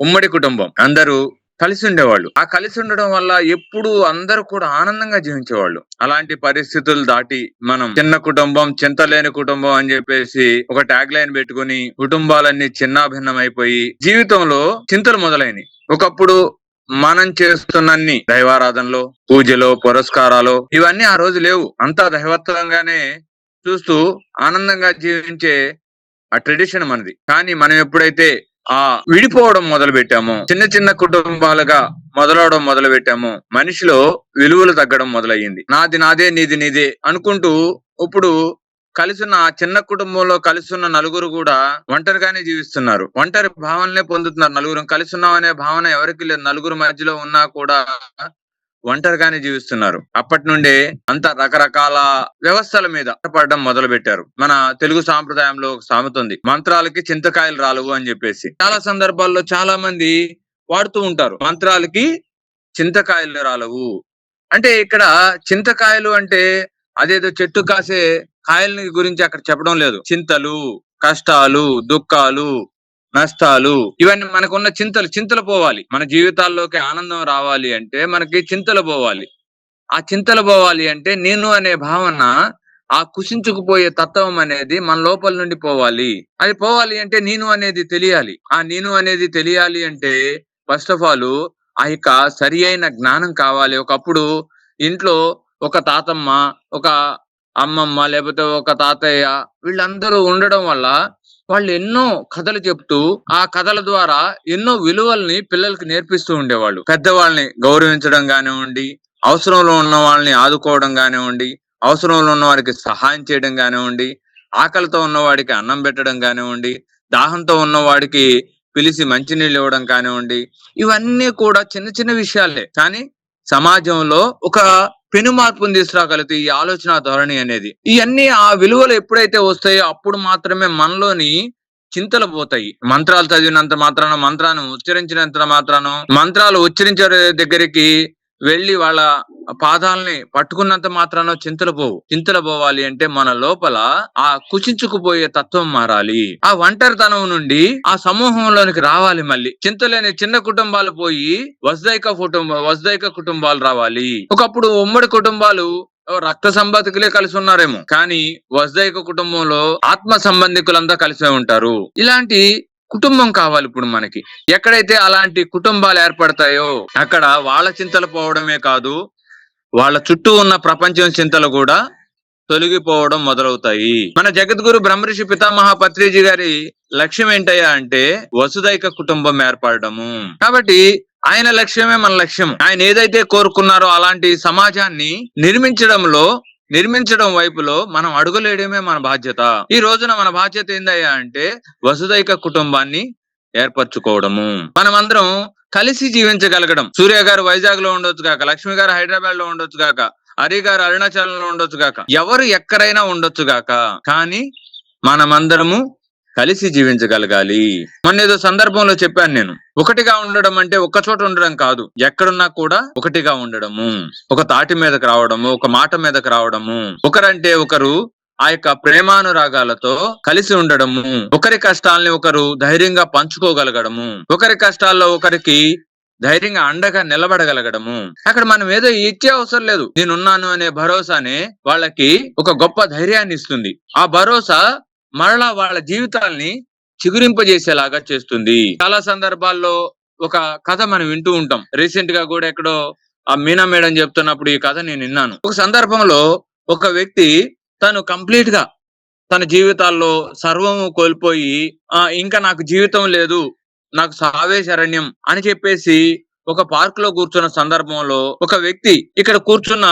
ఉమ్మడి కుటుంబం. అందరూ కలిసి ఉండేవాళ్ళు ఆ కలిసి ఉండడం వల్ల ఎప్పుడు అందరూ కూడా ఆనందంగా జీవించేవాళ్ళు. అలాంటి పరిస్థితులు దాటి మనం చిన్న కుటుంబం చింతలేని కుటుంబం అని చెప్పేసి ఒక ట్యాగ్ లైన్ పెట్టుకుని కుటుంబాలన్నీ చిన్నాభిన్నం అయిపోయి జీవితంలో చింతలు మొదలైనవి ఒకప్పుడు మనం చేస్తున్నన్ని దైవారాధనలో పూజలో పురస్కారాలు ఇవన్నీ ఆ రోజు లేవు. అంతా దైవత్వంగానే చూస్తూ ఆనందంగా జీవించే ఆ ట్రెడిషన్ మనది. కానీ మనం ఎప్పుడైతే ఆ విడిపోవడం మొదలు పెట్టాము చిన్న చిన్న కుటుంబాలుగా మొదలవడం మొదలు పెట్టాము మనిషిలో విలువలు తగ్గడం మొదలయ్యింది. నాది నాదే నీది నీదే అనుకుంటూ ఇప్పుడు కలిసిన చిన్న కుటుంబంలో కలిసిన నలుగురు కూడా ఒంటరిగానే జీవిస్తున్నారు. ఒంటరి భావనలే పొందుతున్నారు నలుగురు. కలిసి ఉన్నాం అనే భావన ఎవరికి లేదు. నలుగురు మధ్యలో ఉన్నా కూడా ఒంటరిగానే జీవిస్తున్నారు. అప్పటి నుండే అంత రకరకాల వ్యవస్థల మీద పడడం మొదలు పెట్టారు మన తెలుగు సాంప్రదాయంలో ఒక సామెత ఉంది మంత్రాలకి చింతకాయలు రాలవు అని చెప్పేసి. చాలా సందర్భాల్లో చాలా మంది వాడుతూ ఉంటారు మంత్రాలకి చింతకాయలు రాలవు. అంటే ఇక్కడ చింతకాయలు అంటే అదేదో చెట్టు కాసే కాయలని గురించి అక్కడ చెప్పడం లేదు. చింతలు కష్టాలు దుఃఖాలు నష్టాలు. ఇవన్నీ మనకున్న చింతలు చింతలు పోవాలి. మన జీవితాల్లోకి ఆనందం రావాలి అంటే మనకి చింతలు పోవాలి. ఆ చింతలు పోవాలి అంటే నేను అనే భావన ఆ కుషించుకుపోయే తత్వం అనేది మన లోపల నుండి పోవాలి. అది పోవాలి అంటే నేను అనేది తెలియాలి. ఆ నేను అనేది తెలియాలి అంటే ఫస్ట్ ఆఫ్ ఆల్ ఆ యొక్క సరి అయిన జ్ఞానం కావాలి. ఒకప్పుడు ఇంట్లో ఒక తాతమ్మ ఒక అమ్మమ్మ లేకపోతే ఒక తాతయ్య వీళ్ళందరూ ఉండడం వల్ల వాళ్ళు ఎన్నో కథలు చెప్తూ ఆ కథల ద్వారా ఎన్నో విలువల్ని పిల్లలకి నేర్పిస్తూ ఉండేవాళ్ళు. పెద్దవాళ్ళని గౌరవించడం కానివ్వండి అవసరంలో ఉన్న వాళ్ళని ఆదుకోవడం కానివ్వండి అవసరంలో ఉన్న వారికి సహాయం చేయడం కానివ్వండి ఆకలితో ఉన్నవాడికి అన్నం పెట్టడం కానివ్వండి దాహంతో ఉన్నవాడికి పిలిచి మంచినీళ్ళు ఇవ్వడం కానివ్వండి ఇవన్నీ కూడా చిన్న చిన్న విషయాలే. కానీ సమాజంలో ఒక పెను మార్పును తీసుకురాగలుగుతాయి ఈ ఆలోచన ధోరణి అనేది. ఇవన్నీ ఆ విలువలు ఎప్పుడైతే వస్తాయో అప్పుడు మాత్రమే మనలోని చింతలు పోతాయి. మంత్రాలు చదివినంత మాత్రాన మంత్రాన్ని ఉచ్చరించినంత మాత్రాన మంత్రాలు ఉచ్చరించే దగ్గరికి వెళ్ళి వాళ్ళ పాదాలని పట్టుకున్నంత మాత్రాన చింతలు పోవు. చింతలు పోవాలి అంటే మన లోపల ఆ కుచించుకుపోయే తత్వం మారాలి. ఆ ఒంటరితనం నుండి ఆ సమూహంలోనికి రావాలి మళ్ళీ. చింతలేని చిన్న కుటుంబాలు పోయి వసుదైక కుటుంబ వసుదైక కుటుంబాలు రావాలి. ఒకప్పుడు ఉమ్మడి కుటుంబాలు రక్త సంబంధికులే కలిసి ఉన్నారేమో. కానీ వసుదైక కుటుంబంలో ఆత్మ సంబంధికులంతా కలిసే ఉంటారు. ఇలాంటి కుటుంబం కావాలి ఇప్పుడు మనకి. ఎక్కడైతే అలాంటి కుటుంబాలు ఏర్పడతాయో అక్కడ వాళ్ళ చింతలు పోవడమే కాదు వాళ్ళ చుట్టూ ఉన్న ప్రపంచం చింతలు కూడా తొలగిపోవడం మొదలవుతాయి. మన జగద్గురు బ్రహ్మర్షి పితామహ పత్రిజీ గారి లక్ష్యం ఏంటయ్యా అంటే వసుదైక కుటుంబం ఏర్పడము కాబట్టి ఆయన లక్ష్యమే మన లక్ష్యం. ఆయన ఏదైతే కోరుకున్నారో అలాంటి సమాజాన్ని నిర్మించడంలో నిర్మించడం వైపులో మనం అడుగులేయడమే మన బాధ్యత. ఈ రోజున మన బాధ్యత ఏందయ్యా అంటే వసుదైక కుటుంబాన్ని ఏర్పరచుకోవడము. మనమందరం కలిసి జీవించగలగడం. సూర్య గారు వైజాగ్లో ఉండొచ్చు కాక లక్ష్మి గారు హైదరాబాద్లో ఉండొచ్చు కాక హరి గారు అరుణాచలంలో ఉండొచ్చు కాక ఎవరు ఎక్కడైనా ఉండొచ్చు కాక. కానీ మనమందరము కలిసి జీవించగలగాలి. మొన్న ఏదో సందర్భంలో చెప్పాను నేను. ఒకటిగా ఉండడం అంటే ఒక్క చోట ఉండడం కాదు. ఎక్కడున్నా కూడా ఒకటిగా ఉండడము. ఒక తాటి మీదకి రావడము ఒక మాట మీదకి రావడము. ఒకరంటే ఒకరు ఆ యొక్క ప్రేమానురాగాలతో కలిసి ఉండడము. ఒకరి కష్టాల్ని ఒకరు ధైర్యంగా పంచుకోగలగడము. ఒకరి కష్టాల్లో ఒకరికి ధైర్యంగా అండగా నిలబడగలగడము. అక్కడ మనం ఏదో ఇచ్చే అవసరం లేదు. నేనున్నాను అనే భరోసానే వాళ్ళకి ఒక గొప్ప ధైర్యాన్ని ఇస్తుంది. ఆ భరోసా మరలా వాళ్ళ జీవితాల్ని చిగురింపజేసేలాగా చేస్తుంది. చాలా సందర్భాల్లో ఒక కథ మనం వింటూ ఉంటాం. రీసెంట్గా కూడా ఎక్కడో ఆ మీనా మేడం చెప్తున్నప్పుడు ఈ కథ నేను విన్నాను. ఒక సందర్భంలో ఒక వ్యక్తి తను కంప్లీట్గా తన జీవితాల్లో సర్వము కోల్పోయి ఆ ఇంకా నాకు జీవితం లేదు నాకు సావే శరణ్యం అని చెప్పేసి ఒక పార్క్లో కూర్చున్న సందర్భంలో ఒక వ్యక్తి ఇక్కడ కూర్చున్న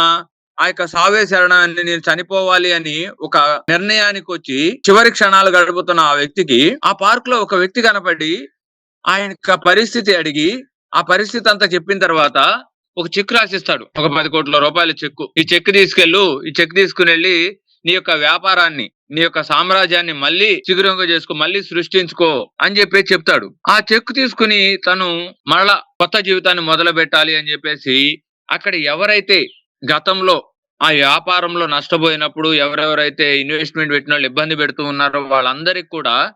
ఆ యొక్క సావే శరణాన్ని నేను చనిపోవాలి అని ఒక నిర్ణయానికి వచ్చి చివరి క్షణాలు గడుపుతున్న ఆ వ్యక్తికి ఆ పార్క్లో ఒక వ్యక్తి కనపడి ఆయన పరిస్థితి అడిగి ఆ పరిస్థితి అంతా చెప్పిన తర్వాత ఒక చెక్ రాసిస్తాడు. ఒక పది కోట్ల రూపాయల చెక్కు. ఈ చెక్ తీసుకెళ్ళు ఈ చెక్ తీసుకుని వెళ్ళి నీ యొక్క వ్యాపారాన్ని నీ యొక్క సామ్రాజ్యాన్ని మళ్ళీ శిఖరంగా చేసుకో మళ్ళీ సృష్టించుకో అని చెప్పి చెప్తాడు. ఆ చెక్ తీసుకుని తను మరలా కొత్త జీవితాన్ని మొదలు పెట్టాలి అని చెప్పేసి అక్కడ ఎవరైతే గతంలో ఆ వ్యాపారంలో నష్టపోయినప్పుడు ఎవరెవరైతే ఇన్వెస్ట్మెంట్ పెట్టిన వాళ్ళు ఇబ్బంది పెడుతూ ఉన్నారో వాళ్ళందరికి కూడా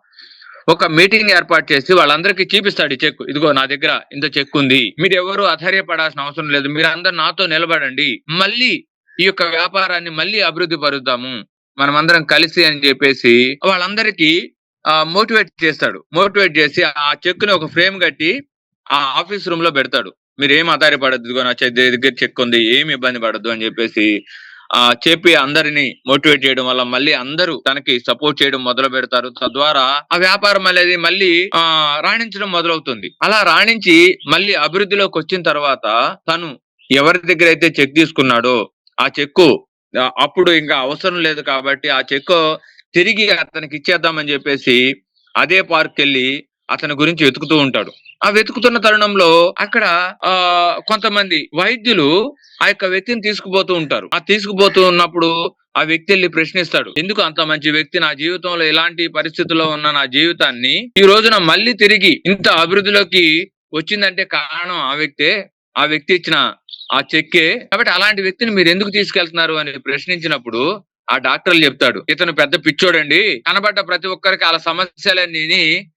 ఒక మీటింగ్ ఏర్పాటు చేసి వాళ్ళందరికీ చూపిస్తాడు ఈ చెక్ ఇదిగో నా దగ్గర ఇంత చెక్ ఉంది. మీరు ఎవరు అధైర్యపడాల్సిన అవసరం లేదు. మీరు అందరు నాతో నిలబడండి. మళ్ళీ ఈ యొక్క వ్యాపారాన్ని మళ్ళీ అభివృద్ధి పరుద్దాము. మనమందరం కలిసి అని చెప్పేసి వాళ్ళందరికీ మోటివేట్ చేస్తాడు. మోటివేట్ చేసి ఆ చెక్ని ఒక ఫ్రేమ్ కట్టి ఆ ఆఫీస్ రూమ్లో పెడతాడు. మీరు ఏం ఆధారపడద్దు నా దగ్గర చెక్ ఉంది ఏమి ఇబ్బంది పడద్దు అని చెప్పేసి ఆ చెప్పి అందరిని మోటివేట్ చేయడం వల్ల మళ్ళీ అందరూ తనకి సపోర్ట్ చేయడం మొదలు పెడతారు. తద్వారా ఆ వ్యాపారం అనేది మళ్ళీ ఆ రాణించడం మొదలవుతుంది. అలా రాణించి మళ్ళీ అభివృద్ధిలోకి వచ్చిన తర్వాత తను ఎవరి దగ్గర అయితే చెక్ తీసుకున్నాడో ఆ చెక్కు అప్పుడు ఇంకా అవసరం లేదు కాబట్టి ఆ చెక్కు తిరిగి అతనికి ఇచ్చేద్దామని చెప్పేసి అదే పార్క్ వెళ్ళి అతని గురించి వెతుకుతూ ఉంటాడు. ఆ వెతుకుతున్న తరుణంలో అక్కడ ఆ కొంతమంది వైద్యులు ఆ యొక్క వ్యక్తిని తీసుకుపోతూ ఉంటారు. ఆ తీసుకుపోతూ ఉన్నప్పుడు ఆ వ్యక్తి వెళ్ళి ప్రశ్నిస్తాడు. ఎందుకు అంత మంచి వ్యక్తి? నా జీవితంలో ఎలాంటి పరిస్థితుల్లో ఉన్న నా జీవితాన్ని ఈ రోజున మళ్ళీ తిరిగి ఇంత అభివృద్ధిలోకి వచ్చిందంటే కారణం ఆ వ్యక్తే. ఆ వ్యక్తి ఇచ్చిన ఆ చెక్కే. కాబట్టి అలాంటి వ్యక్తిని మీరు ఎందుకు తీసుకెళ్తున్నారు అని ప్రశ్నించినప్పుడు ఆ డాక్టర్లు చెప్తాడు. ఇతను పెద్ద పిచ్చోడండి. కనబడ్డ ప్రతి ఒక్కరికి వాళ్ళ సమస్యలన్నీ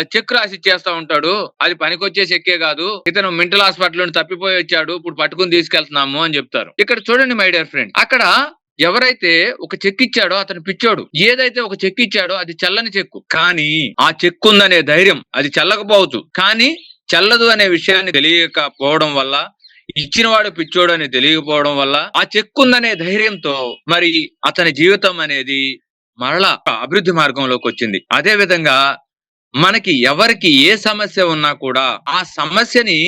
చెక్ రాసి ఇచ్చేస్తా ఉంటాడు. అది పనికొచ్చే చెక్కే కాదు. ఇతను మెంటల్ హాస్పిటల్ నుండి తప్పిపోయి వచ్చాడు. ఇప్పుడు పట్టుకుని తీసుకెళ్తున్నాము అని చెప్తారు. ఇక్కడ చూడండి మై డియర్ ఫ్రెండ్. అక్కడ ఎవరైతే ఒక చెక్ ఇచ్చాడో అతను పిచ్చోడు. ఏదైతే ఒక చెక్ ఇచ్చాడో అది చల్లని చెక్కు. కానీ ఆ చెక్ ఉందనే ధైర్యం. అది చల్లకపోవచ్చు. కానీ చల్లదు అనే విషయాన్ని తెలియకపోవడం వల్ల ఇచ్చిన వాడు పిచ్చోడు అని తెలియకపోవడం వల్ల ఆ చెక్ ఉందనే ధైర్యంతో మరి అతని జీవితం అనేది మరలా అభివృద్ధి మార్గంలోకి వచ్చింది. అదే విధంగా మనకి ఎవరికి ఏ సమస్య ఉన్నా కూడా ఆ సమస్యని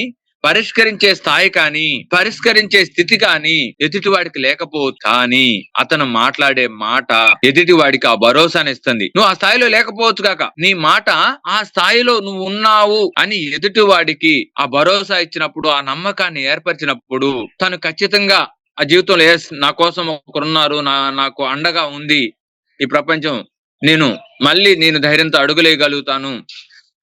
పరిష్కరించే స్థాయి కానీ పరిష్కరించే స్థితి కానీ ఎదుటి వాడికి లేకపోవచ్చు కానీ అతను మాట్లాడే మాట ఎదుటి వాడికి ఆ భరోసాని ఇస్తుంది. నువ్వు ఆ స్థాయిలో లేకపోవచ్చు కాక నీ మాట ఆ స్థాయిలో నువ్వు ఉన్నావు అని ఎదుటి వాడికి ఆ భరోసా ఇచ్చినప్పుడు ఆ నమ్మకాన్ని ఏర్పరిచినప్పుడు తను ఖచ్చితంగా ఆ జీవితంలో ఎస్ నా కోసం ఒకరున్నారు నా నాకు అండగా ఉంది ఈ ప్రపంచం నేను మళ్ళీ నేను ధైర్యంతో అడుగులేయగలుగుతాను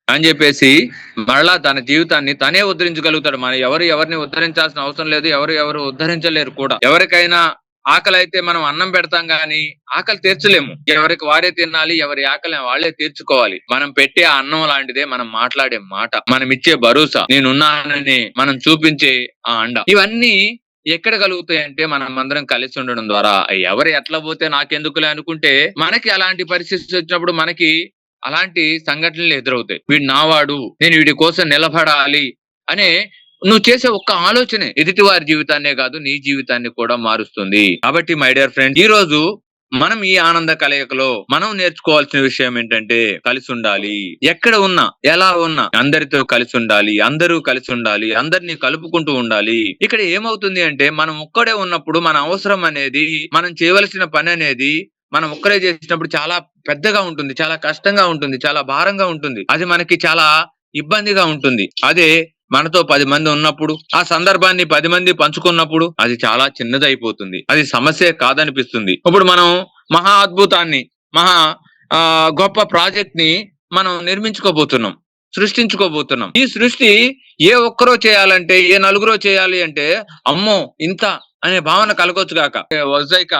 అని చెప్పేసి మరలా తన జీవితాన్ని తనే ఉద్ధరించగలుగుతాడు. మన ఎవరు ఎవరిని ఉద్ధరించాల్సిన అవసరం లేదు ఎవరు ఎవరు ఉద్ధరించలేరు కూడా. ఎవరికైనా ఆకలి అయితే మనం అన్నం పెడతాం గాని ఆకలి తీర్చలేము. ఎవరికి వారే తినాలి ఎవరి ఆకలి వాళ్ళే తీర్చుకోవాలి. మనం పెట్టే అన్నం లాంటిదే మనం మాట్లాడే మాట. మనం ఇచ్చే భరోసా. నేనున్నానని మనం చూపించే ఆ అండ. ఇవన్నీ ఎక్కడ కలుగుతాయి అంటే మనం అందరం కలిసి ఉండడం ద్వారా. ఎవరు ఎట్లా పోతే నాకెందుకులే అనుకుంటే మనకి అలాంటి పరిస్థితి వచ్చినప్పుడు మనకి అలాంటి సంఘటనలు ఎదురవుతాయి. వీడు నావాడు నేను వీడి కోసం నిలబడాలి అనే నువ్వు చేసే ఒక్క ఆలోచనే ఎదుటి వారి జీవితాన్నే కాదు నీ జీవితాన్ని కూడా మారుస్తుంది. కాబట్టి మై డియర్ ఫ్రెండ్ ఈ రోజు మనం ఈ ఆనంద కలయికలో మనం నేర్చుకోవాల్సిన విషయం ఏంటంటే కలిసి ఉండాలి. ఎక్కడ ఉన్నా ఎలా ఉన్నా అందరితో కలిసి ఉండాలి అందరూ కలిసి ఉండాలి అందరినీ కలుపుకుంటూ ఉండాలి. ఇక్కడ ఏమవుతుంది అంటే మనం ఒక్కడే ఉన్నప్పుడు మన అవసరం అనేది మనం చేయవలసిన పని అనేది మనం ఒక్కడే చేసినప్పుడు చాలా పెద్దగా ఉంటుంది చాలా కష్టంగా ఉంటుంది చాలా భారంగా ఉంటుంది. అది మనకి చాలా ఇబ్బందిగా ఉంటుంది. అదే మనతో పది మంది ఉన్నప్పుడు ఆ సందర్భాన్ని పది మంది పంచుకున్నప్పుడు అది చాలా చిన్నదైపోతుంది. అది సమస్య కాదనిపిస్తుంది. ఇప్పుడు మనం మహా అద్భుతాన్ని మహా ఆ గొప్ప ప్రాజెక్ట్ని మనం నిర్మించుకోబోతున్నాం సృష్టించుకోబోతున్నాం. ఈ సృష్టి ఏ ఒక్కరో చేయాలంటే ఏ నలుగురో చేయాలి అంటే అమ్మో ఇంత అనే భావన కలగొచ్చు కాక వజైక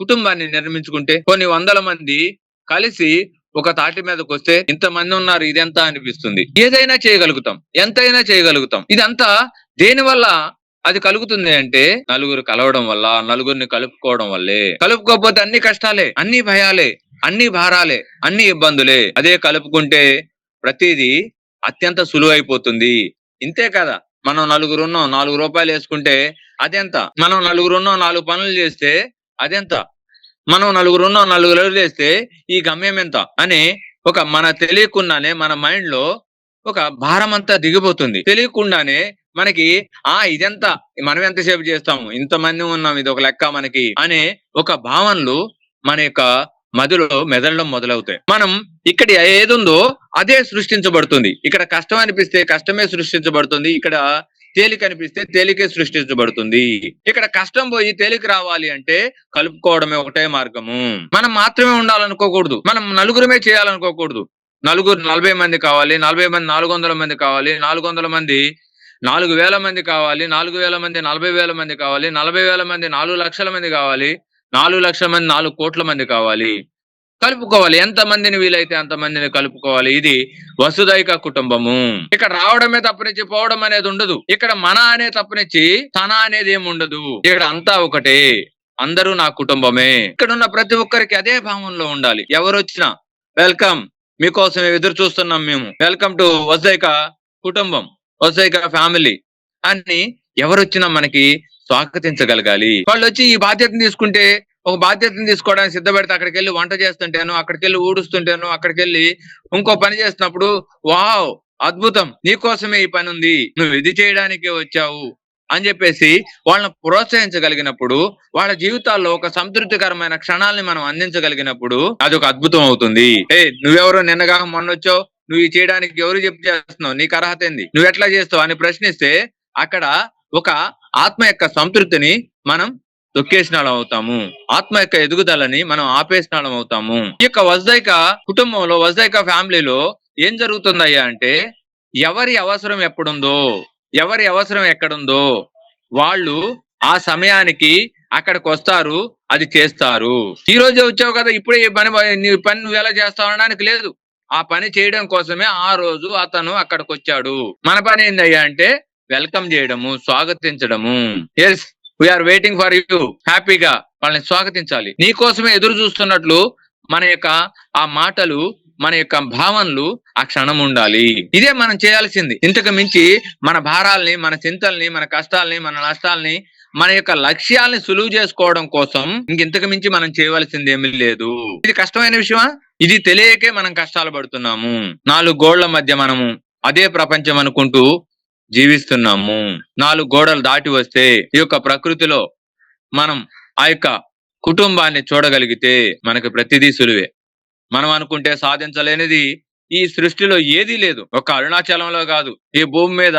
కుటుంబాన్ని నిర్మించుకుంటే కొన్ని వందల మంది కలిసి ఒక తాటి మీదకి వస్తే ఇంతమంది ఉన్నారు ఇదెంత అనిపిస్తుంది? ఏదైనా చేయగలుగుతాం. ఎంతైనా చేయగలుగుతాం. ఇదంతా దేని వల్ల అది కలుగుతుంది అంటే నలుగురు కలవడం వల్ల నలుగురిని కలుపుకోవడం వల్లే. కలుపుకోకపోతే అన్ని కష్టాలే అన్ని భయాలే అన్ని భారాలే అన్ని ఇబ్బందులే. అదే కలుపుకుంటే ప్రతిదీ అత్యంత సులువైపోతుంది. ఇంతే కదా. మనం నలుగురు ఉన్నాం నాలుగు రూపాయలు వేసుకుంటే అదెంత? మనం నలుగురు ఉన్నాం నాలుగు పనులు చేస్తే అదెంత? మనం నలుగురు ఉన్నాం నలుగురు చేస్తే ఈ గమ్యం ఎంత? అని ఒక మన తెలియకుండానే మన మైండ్లో ఒక భారం అంతా దిగిపోతుంది. తెలియకుండానే మనకి ఆ ఇదంతా మనం ఎంతసేపు చేస్తాము? ఇంతమంది ఉన్నాం ఇది ఒక లెక్క మనకి అనే ఒక భావనలు మన యొక్క మదిలో మెదలడం మొదలవుతాయి. మనం ఇక్కడ ఏదుందో అదే సృష్టించబడుతుంది. ఇక్కడ కష్టం అనిపిస్తే కష్టమే సృష్టించబడుతుంది. ఇక్కడ తేలిక అనిపిస్తే తేలికే సృష్టించబడుతుంది. ఇక్కడ కష్టం పోయి తేలిక రావాలి అంటే కలుపుకోవడమే ఒకటే మార్గము. మనం మాత్రమే ఉండాలనుకోకూడదు. మనం నలుగురమే చేయాలనుకోకూడదు. నలుగురు నలభై మంది కావాలి నలభై మంది నాలుగు వందల మంది కావాలి నాలుగు వందల మంది నాలుగు వేల మంది కావాలి నాలుగు వేల మంది నలభై వేల మంది కావాలి నలభై వేల మంది నాలుగు లక్షల మంది కావాలి నాలుగు లక్షల మంది నాలుగు కోట్ల మంది కావాలి. కలుపుకోవాలి. ఎంత మందిని వీలైతే అంత మందిని కలుపుకోవాలి. ఇది వసుదైక కుటుంబము. ఇక్కడ రావడమే తప్పనిచ్చి పోవడం అనేది ఉండదు. ఇక్కడ మన అనే తప్పనిచ్చి తన అనేది ఏమి ఉండదు. ఇక్కడ అంతా ఒకటే. అందరూ నా కుటుంబమే. ఇక్కడ ఉన్న ప్రతి ఒక్కరికి అదే భావంలో ఉండాలి. ఎవరు వచ్చినా వెల్కమ్. మీకోసం ఎదురు చూస్తున్నాం మేము. వెల్కమ్ టు వసైక కుటుంబం. వసైక ఫ్యామిలీ. అని ఎవరు వచ్చినా మనకి స్వాగతించగలగాలి. వాళ్ళు వచ్చి ఈ బాధ్యతను తీసుకుంటే ఒక బాధ్యతను తీసుకోవడానికి సిద్ధపడితే అక్కడికి వెళ్ళి వంట చేస్తుంటాను అక్కడికి వెళ్ళి ఊడుస్తుంటాను అక్కడికి వెళ్ళి ఇంకో పని చేస్తున్నప్పుడు వావ్ అద్భుతం! నీకోసమే ఈ పని ఉంది నువ్వు ఇది చేయడానికే వచ్చావు అని చెప్పేసి వాళ్ళని ప్రోత్సహించగలిగినప్పుడు వాళ్ళ జీవితాల్లో ఒక సంతృప్తికరమైన క్షణాలని మనం అందించగలిగినప్పుడు అది ఒక అద్భుతం అవుతుంది. ఏ నువ్వెవరో? నిన్నగా మొన్న వచ్చావు నువ్వు ఇది చేయడానికి ఎవరు చెప్పి చేస్తున్నావు? నీకు అర్హత ఏంది? నువ్వు ఎట్లా చేస్తావు? అని ప్రశ్నిస్తే అక్కడ ఒక ఆత్మ యొక్క సంతృప్తిని మనం తొక్కేసినాళం అవుతాము. ఆత్మ యొక్క ఎదుగుదలని మనం ఆపేసినాళం అవుతాము. ఈ యొక్క వజ్దైక కుటుంబంలో వజ్దైక ఫ్యామిలీలో ఏం జరుగుతుందయ్యా అంటే ఎవరి అవసరం ఎప్పుడుందో ఎవరి అవసరం ఎక్కడుందో వాళ్ళు ఆ సమయానికి అక్కడికి వస్తారు అది చేస్తారు. ఈ రోజే వచ్చావు కదా ఇప్పుడే ఈ పని నీ పని నువ్వు ఎలా చేస్తావు అనడానికి లేదు. ఆ పని చేయడం కోసమే ఆ రోజు అతను అక్కడికి వచ్చాడు మన పని ఏందయ్యా అంటే వెల్కమ్ చేయడము స్వాగతించడము. Yes we're waiting for you హ్యాపీగా వాళ్ళని స్వాగతించాలి. నీ కోసమే ఎదురు చూస్తున్నట్లు మన యొక్క ఆ మాటలు మన యొక్క భావనలు ఆ క్షణం ఉండాలి. ఇదే మనం చేయాల్సింది. ఇంతకు మించి మన భారాల్ని మన చింతల్ని మన కష్టాల్ని మన నష్టాల్ని మన యొక్క లక్ష్యాల్ని సులువు చేసుకోవడం కోసం ఇంకెంతకు మించి మనం చేయవలసింది ఏమీ లేదు. ఇది కష్టమైన విషయమా? ఇది తెలియకే మనం కష్టాలు పడుతున్నాము. నాలుగు గోళ్ళ మధ్య మనము అదే ప్రపంచం అనుకుంటూ జీవిస్తున్నాము. నాలుగు గోడలు దాటి వస్తే ఈ యొక్క ప్రకృతిలో మనం ఆ యొక్క కుటుంబాన్ని చూడగలిగితే మనకి ప్రతిదీ సులువే. మనం అనుకుంటే సాధించలేనిది ఈ సృష్టిలో ఏదీ లేదు. ఒక అరుణాచలంలో కాదు. ఈ భూమి మీద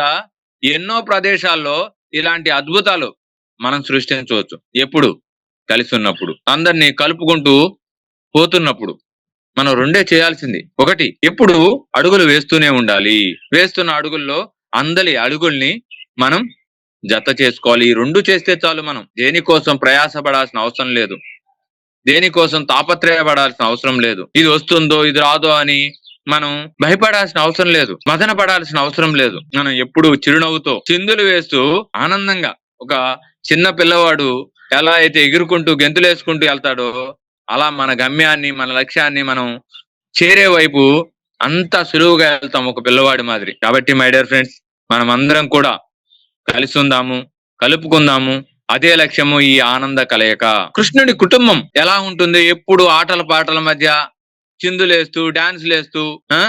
ఎన్నో ప్రదేశాల్లో ఇలాంటి అద్భుతాలు మనం సృష్టించవచ్చు. ఎప్పుడు? కలిసి ఉన్నప్పుడు అందరినీ కలుపుకుంటూ పోతున్నప్పుడు. మనం రెండే చేయాల్సింది. ఒకటి ఎప్పుడు అడుగులు వేస్తూనే ఉండాలి. వేస్తున్న అడుగుల్లో అందరి అడుగుల్ని మనం జత చేసుకోవాలి. ఈ రెండు చేస్తే చాలు మనం. దేనికోసం ప్రయాసపడాల్సిన అవసరం లేదు. దేనికోసం తాపత్రయపడాల్సిన అవసరం లేదు. ఇది వస్తుందో ఇది రాదో అని మనం భయపడాల్సిన అవసరం లేదు. మదన పడాల్సిన అవసరం లేదు. మనం ఎప్పుడు చిరునవ్వుతో చిందులు వేస్తూ ఆనందంగా ఒక చిన్న పిల్లవాడు ఎలా అయితే ఎగురుకుంటూ గెంతులు వేసుకుంటూ వెళ్తాడో అలా మన గమ్యాన్ని మన లక్ష్యాన్ని మనం చేరే వైపు అంత సులువుగా వెళ్తాం ఒక పిల్లవాడి మాదిరి. కాబట్టి మై డియర్ ఫ్రెండ్స్ మనం అందరం కూడా కలిసి ఉందాము కలుపుకుందాము. అదే లక్ష్యము ఈ ఆనంద కలయిక. కృష్ణుడి కుటుంబం ఎలా ఉంటుంది? ఎప్పుడు ఆటల పాటల మధ్య చిందులేస్తూ డాన్స్ లేస్తూ ఆ?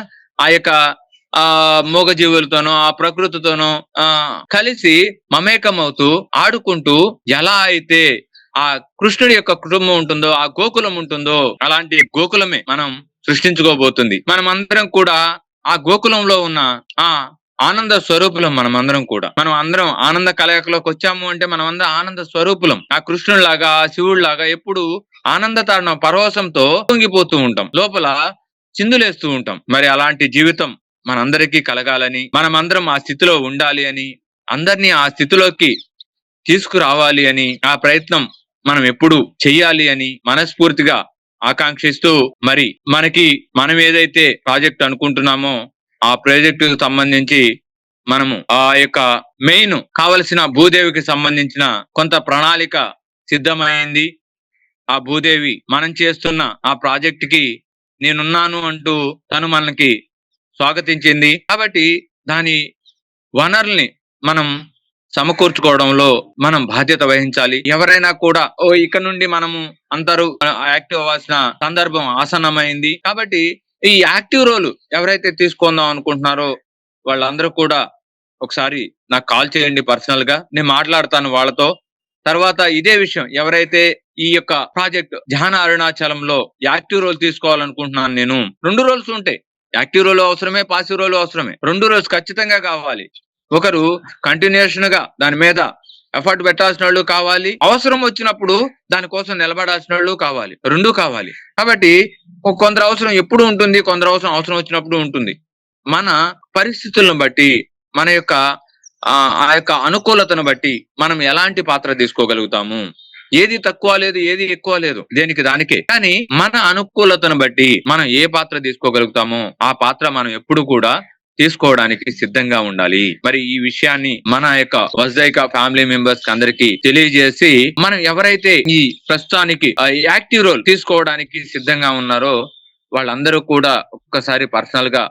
ఆ యొక్క ఆ మూగజీవులతోనో ఆ ప్రకృతితోనో ఆ కలిసి మమేకమవుతూ ఆడుకుంటూ ఎలా అయితే ఆ కృష్ణుడి యొక్క కుటుంబం ఉంటుందో ఆ గోకులం ఉంటుందో అలాంటి గోకులమే మనం సృష్టించుకోబోతుంది. మనం అందరం కూడా ఆ గోకులంలో ఉన్న ఆ ఆనంద స్వరూపులం మనం అందరం కూడా. మనం అందరం ఆనంద కలయికలోకి వచ్చాము అంటే మనం అందరం ఆనంద స్వరూపులం. ఆ కృష్ణుడిలాగా ఆ శివుడిలాగా ఎప్పుడు ఆనంద తాడన పరవశంతో పొంగిపోతూ ఉంటాం. లోపల చిందులేస్తూ ఉంటాం. మరి అలాంటి జీవితం మనందరికీ కలగాలని మనమందరం ఆ స్థితిలో ఉండాలి అని అందరినీ ఆ స్థితిలోకి తీసుకురావాలి అని ఆ ప్రయత్నం మనం ఎప్పుడు చెయ్యాలి అని మనస్ఫూర్తిగా ఆకాంక్షిస్తూ మరి మనకి మనం ఏదైతే ప్రాజెక్ట్ అనుకుంటున్నామో ఆ ప్రాజెక్టు సంబంధించి మనము ఆ యొక్క మెయిన్ కావలసిన భూదేవికి సంబంధించిన కొంత ప్రణాళిక సిద్ధమైంది. ఆ భూదేవి మనం చేస్తున్న ఆ ప్రాజెక్ట్కి నేనున్నాను అంటూ తను మనకి స్వాగతించింది. కాబట్టి దాని వనరుల్ని మనం సమకూర్చుకోవడంలో మనం బాధ్యత వహించాలి. ఎవరైనా కూడా ఓ ఇక నుండి మనము అందరూ యాక్టివ్ అవ్వాల్సిన సందర్భం ఆసన్నమైంది. కాబట్టి ఈ యాక్టివ్ రోల్ ఎవరైతే తీసుకుందాం అనుకుంటున్నారో వాళ్ళందరూ కూడా ఒకసారి నాకు కాల్ చేయండి పర్సనల్గా. నేను మాట్లాడతాను వాళ్ళతో. తర్వాత ఇదే విషయం ఎవరైతే ఈ యొక్క ప్రాజెక్ట్ ధ్యాన అరుణాచలంలో యాక్టివ్ రోల్ తీసుకోవాలనుకుంటున్నాను నేను. రెండు రోల్స్ ఉంటాయి. యాక్టివ్ రోల్ అవసరమే పాసివ్ రోల్ అవసరమే. రెండు రోల్స్ ఖచ్చితంగా కావాలి. ఒకరు కంటిన్యూషన్గా దాని మీద ఎఫర్ట్ పెట్టాల్సిన వాళ్ళు కావాలి. అవసరం వచ్చినప్పుడు దానికోసం నిలబడాల్సిన వాళ్ళు కావాలి. రెండు కావాలి. కాబట్టి కొందరు అవసరం ఎప్పుడు ఉంటుంది? కొందరు అవసరం అవసరం వచ్చినప్పుడు ఉంటుంది. మన పరిస్థితులను బట్టి మన యొక్క ఆ ఆ యొక్క అనుకూలతను బట్టి మనం ఎలాంటి పాత్ర తీసుకోగలుగుతాము? ఏది తక్కువ లేదు ఏది ఎక్కువ లేదు దేనికి దానికే. కానీ మన అనుకూలతను బట్టి మనం ఏ పాత్ర తీసుకోగలుగుతామో? ఆ పాత్ర మనం ఎప్పుడు కూడా తీసుకోవడానికి సిద్ధంగా ఉండాలి. మరి ఈ విషయాన్ని మన యొక్క వజ్రైక ఫ్యామిలీ మెంబర్స్కి అందరికి తెలియజేసి మనం ఎవరైతే ఈ ప్రస్తుతానికి యాక్టివ్ రోల్ తీసుకోవడానికి సిద్ధంగా ఉన్నారో వాళ్ళందరూ కూడా ఒక్కసారి పర్సనల్గా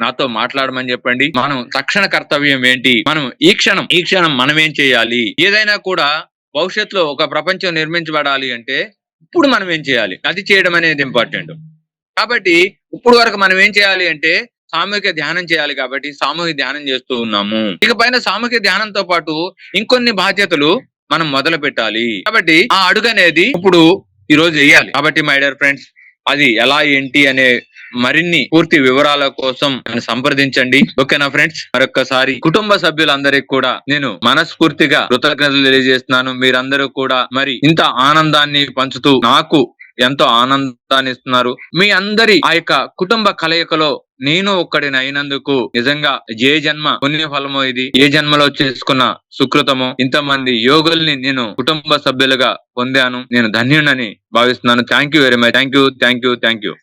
నాతో మాట్లాడమని చెప్పండి. మనం తక్షణ కర్తవ్యం ఏంటి? మనం ఈ క్షణం ఈ క్షణం మనం ఏం చేయాలి? ఏదైనా కూడా భవిష్యత్తులో ఒక ప్రపంచం నిర్మించబడాలి అంటే ఇప్పుడు మనం ఏం చేయాలి? అది చేయడం అనేది ఇంపార్టెంట్ కాబట్టి ఇప్పుడు వరకు మనం ఏం చేయాలి అంటే సామూహిక ధ్యానం చేయాలి కాబట్టి సామూహిక ధ్యానం చేస్తూ ఉన్నాము. ఇక పైన సామూహిక ధ్యానంతో పాటు ఇంకొన్ని బాధ్యతలు మనం మొదలు పెట్టాలి. కాబట్టి ఆ అడుగు అనేది ఇప్పుడు ఈ రోజు వేయాలి. కాబట్టి మై డియర్ ఫ్రెండ్స్ అది ఎలా ఏంటి అనే మరిన్ని పూర్తి వివరాల కోసం నన్ను సంప్రదించండి. ఓకేనా ఫ్రెండ్స్? మరొకసారి కుటుంబ సభ్యులందరికీ కూడా నేను మనస్ఫూర్తిగా కృతజ్ఞతలు తెలియజేస్తున్నాను. మీరందరూ కూడా మరి ఇంత ఆనందాన్ని పంచుతూ నాకు ఎంతో ఆనందాన్ని ఇస్తున్నారు. మీ అందరి ఆ యొక్క కుటుంబ కలయికలో నేను ఒక్కడిని అయినందుకు నిజంగా ఏ జన్మ పుణ్య ఫలమో ఇది? ఏ జన్మలో చేసుకున్న సుకృతమో? ఇంతమంది యోగుల్ని నేను కుటుంబ సభ్యులుగా పొందాను. నేను ధన్యునని భావిస్తున్నాను. Thank you very much thank you thank you thank you